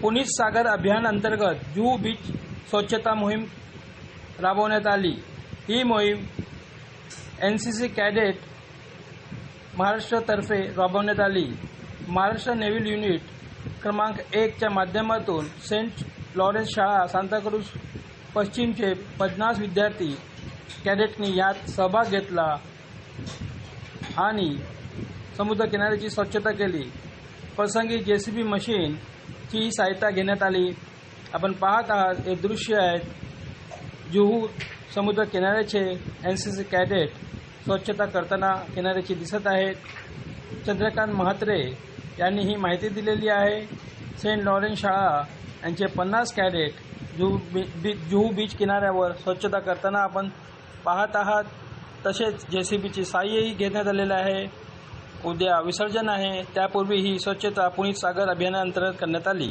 पुनीत सागर अभियान अंतर्गत जुहू बीच स्वच्छता मोहीम राबवण्यात आली. ही मोहीम एन सी सी कॅडेट महाराष्ट्रातर्फे राबवण्यात आली. महाराष्ट्र नेव्हल युनिट क्रमांक एकच्या माध्यमातून सेंट लॉरेन्स शाळा सांताक्रूज पश्चिमचे पन्नास विद्यार्थी कॅडेटनी यात सहभाग घेतला आणि समुद्रकिनाऱ्याची स्वच्छता केली. प्रसंगी जे सी बी मशीन मशीनची सहायता घेण्यात आली. आपण पाहत आहात हे दृश्य आहेत. जुहू समुद्र किनाऱ्याचे एन सी सी कॅडेट स्वच्छता करताना किनाऱ्याची दिसत आहेत. चंद्रकांत म्हात्रे यांनी ही माहिती दिलेली आहे. सेंट लॉरेन्स शाळा यांचे पन्नास cadet Juhu B B Juhu beach किनाऱ्यावर स्वच्छता करताना आपण पाहत आहात. तसेच जे सी बीची साहाय्यही घेण्यात आलेलं आहे. उद्या विसर्जन आहे. त्यापूर्वी ही स्वच्छता पुणित सागर अभियानाअंतर्गत करण्यात आली.